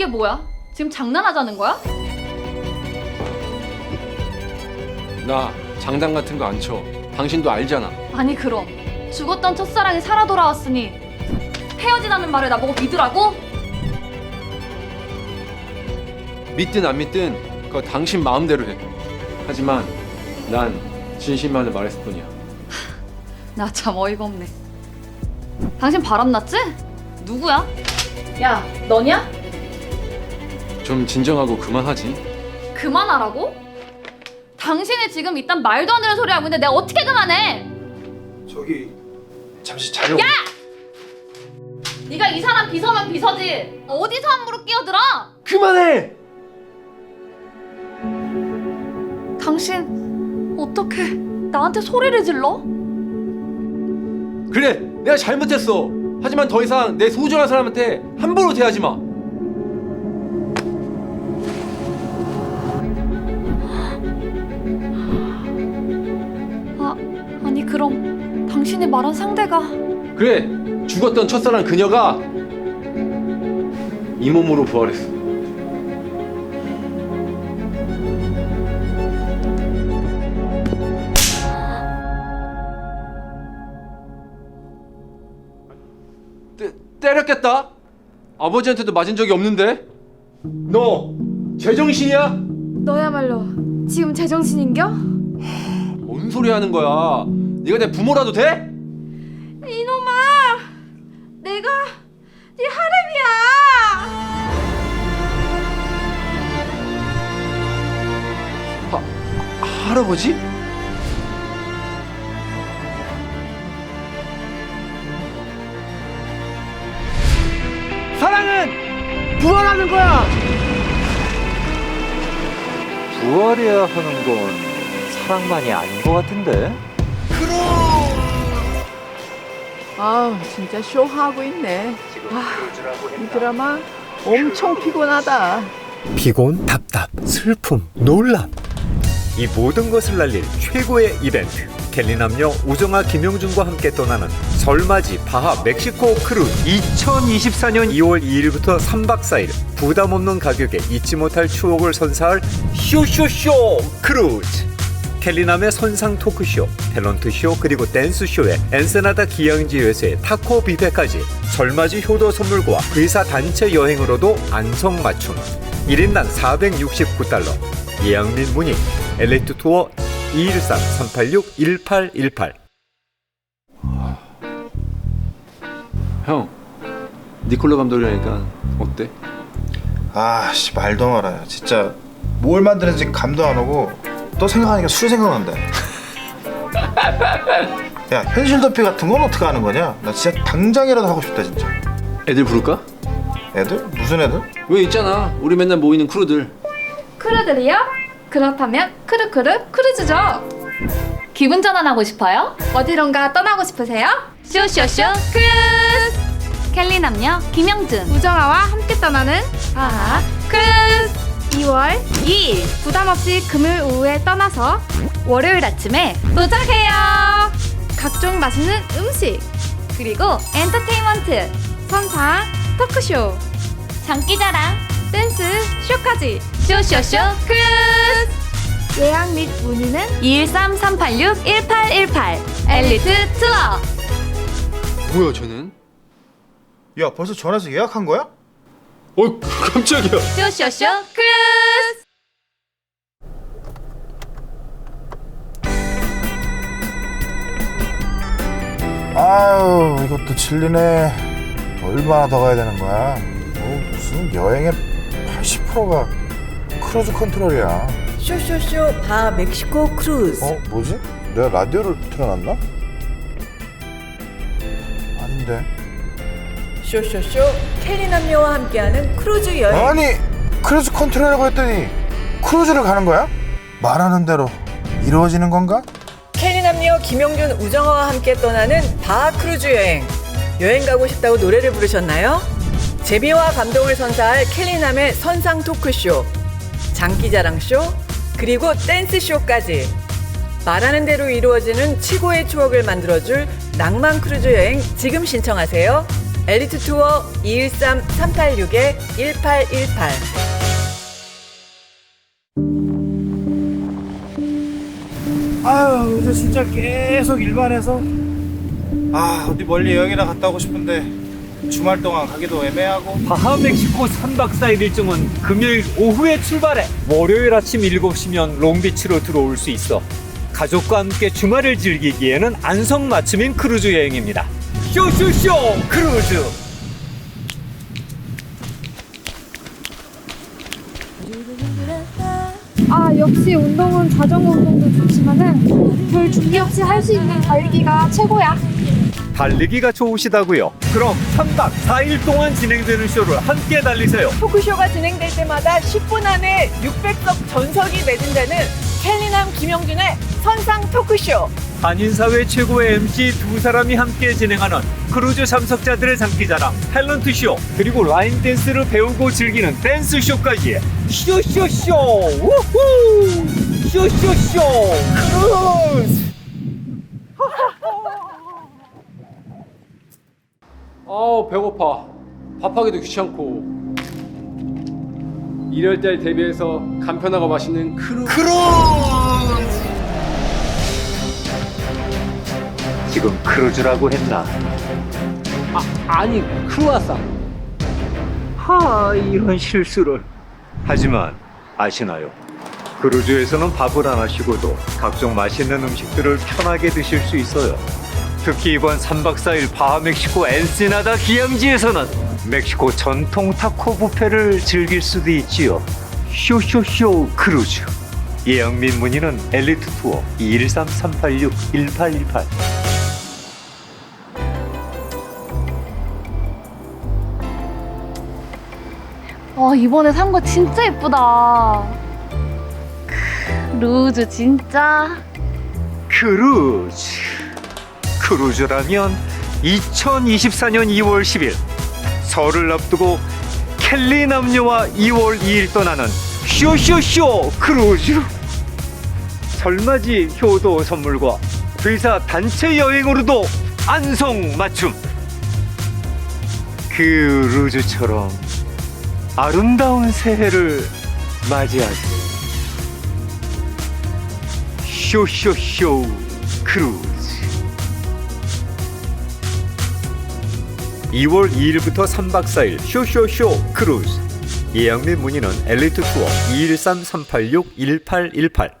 이게 뭐야? 지금 장난하자는 거야? 나 장단 같은 거 안 쳐. 당신도 알잖아. 아니 그럼 죽었던 첫사랑이 살아 돌아왔으니 헤어지라는 말을 나보고 믿으라고? 믿든 안 믿든 그거 당신 마음대로 해. 하지만 난 진심만을 말했을 뿐이야. 나 참 어이가 없네. 당신 바람났지? 누구야? 야, 너냐? 좀 진정하고 그만하지. 그만하라고? 당신이 지금 이딴 말도 안 되는 소리 하고 있는데 내가 어떻게 그만해? 저기 잠시 자료. 네가 이 사람 비서면 비서지. 어디서 함부로 끼어들어? 그만해. 당신 어떻게 나한테 소리를 질러? 그래, 내가 잘못했어. 하지만 더 이상 내 소중한 사람한테 함부로 대하지 마. 당신이 말한 상대가 그래, 죽었던 첫사랑 그녀가 이 몸으로 부활했어. 때, 때렸겠다? 아버지한테도 맞은 적이 없는데? 너 제정신이야? 너야말로 지금 제정신인겨? 뭔 소리 하는 거야? 네가 내 부모라도 돼? 내가 네 하렘이야 할아버지? 사랑은 부활하는 거야! 부활해야 하는 건 사랑만이 아닌 것 같은데? 아 진짜 쇼하고 있네. 아, 이 드라마 엄청 피곤하다. 피곤, 답답, 슬픔, 논란. 이 모든 것을 날릴 최고의 이벤트. 켈리 남녀 우정아 김용준과 함께 떠나는 설맞이 바하 멕시코 크루즈 2024년 2월 2일부터 3박 4일 부담 없는 가격에 잊지 못할 추억을 선사할 쇼쇼쇼 크루즈 켈리남의 선상 토크쇼, 탤런트 쇼 그리고 댄스 쇼에 엔세나다 기양지 외세 타코 뷔페까지 설맞이 효도 선물과 의사 단체 여행으로도 안성맞춤 1인당 469달러 예약 및 문의 엘리트 투어 213-386-1818 형, 니콜라 감독이라니까 어때? 아씨 말도 말아요. 진짜 뭘 만드는지 감도 안 오고 또 생각하니까 술 생각난다. 야 현실 도피 같은 건 어떻게 하는 거냐? 나 진짜 당장이라도 하고 싶다 진짜. 애들 부를까? 애들? 무슨 애들? 왜 있잖아 우리 맨날 모이는 크루들 크루들이요? 그렇다면 크루크루 크루즈죠 기분 전환하고 싶어요? 어디론가 떠나고 싶으세요? 쇼쇼쇼 크루즈! 켈리 남녀 김영준 우정아와 함께 떠나는 아 크루즈 2월 2일 부담 없이 금요일 오후에 떠나서 월요일 아침에 도착해요 각종 맛있는 음식 그리고 엔터테인먼트 선상 토크쇼 장기자랑 댄스 쇼까지 쇼쇼쇼 크루즈 예약 및 문의는 213-386-1818 엘리트 투어 뭐야 쟤는? 야 벌써 전화해서 예약한 거야? 어 깜짝이야 쇼쇼쇼 크루즈 아유 이것도 질리네. 얼마나 더 가야 되는 거야? 뭐 무슨 여행의 80%가 크루즈 컨트롤이야. 쇼쇼쇼 바 멕시코 크루즈. 어 뭐지? 내가 라디오를 틀어놨나? 아닌데. 쇼쇼쇼 켈리 남녀와 함께하는 크루즈 여행. 아니 크루즈 컨트롤이라고 했더니 크루즈를 가는 거야? 말하는 대로 이루어지는 건가? 켈리 남녀 김용준 우정아와 함께 떠나는 바 크루즈 여행. 여행 가고 싶다고 노래를 부르셨나요? 제비와 감동을 선사할 켈리남의 선상 토크쇼, 장기자랑쇼, 그리고 댄스쇼까지 말하는 대로 이루어지는 최고의 추억을 만들어줄 낭만 크루즈 여행 지금 신청하세요. 엘리트 투어 213-386에 1818 아유 이제 진짜 계속 일반해서. 아 어디 멀리 여행이나 갔다 오고 싶은데 주말 동안 가기도 애매하고. 바하 멕시코 3박 4일 일정은 금요일 오후에 출발해. 월요일 아침 7시면 롱비치로 들어올 수 있어. 가족과 함께 주말을 즐기기에는 안성맞춤인 크루즈 여행입니다 쇼쇼쇼 크루즈 아 역시 운동은 자전거 운동도 좋지만은 별 준비 없이 할 수 있는 달리기가 최고야. 달리기가 좋으시다고요? 그럼 3박 4일 동안 진행되는 쇼를 함께 달리세요 토크쇼가 진행될 때마다 10분 안에 600석 전석이 매진되는 켈리남 김영준의 선상 토크쇼. 한인사회 최고의 MC 두 사람이 함께 진행하는 크루즈 참석자들의 장기자랑 탤런트 쇼 그리고 라인 댄스를 배우고 즐기는 댄스 쇼까지. 쇼쇼쇼! 우후! 쇼쇼쇼! 크루즈! 아우 배고파. 밥하기도 귀찮고 이럴 때 대비해서 간편하고 맛있는 크루. 지금 크루즈라고 했나? 아, 아니 크루아상 하 이런 실수를. 하지만 아시나요? 크루즈에서는 밥을 안 하시고도 각종 맛있는 음식들을 편하게 드실 수 있어요. 특히 이번 3박 4일 바하 멕시코 엔시나다 기항지에서는 멕시코 전통 타코 뷔페를 즐길 수도 있지요 쇼쇼쇼 크루즈 및 문의는 엘리트 투어 213-386-1818 와 이번에 산 거 진짜 예쁘다. 루즈 진짜. 크루즈 크루즈라면 2024년 2월 10일 설을 앞두고 켈리 남녀와 2월 2일 떠나는 쇼쇼쇼 크루즈. 설맞이 효도 선물과 회사 단체 여행으로도 안성 맞춤. 크루즈처럼 아름다운 새해를 맞이하세요. 쇼쇼쇼 크루즈 2월 2일부터 3박 4일 쇼쇼쇼 크루즈. 예약 및 문의는 엘리트 투어 213-386-1818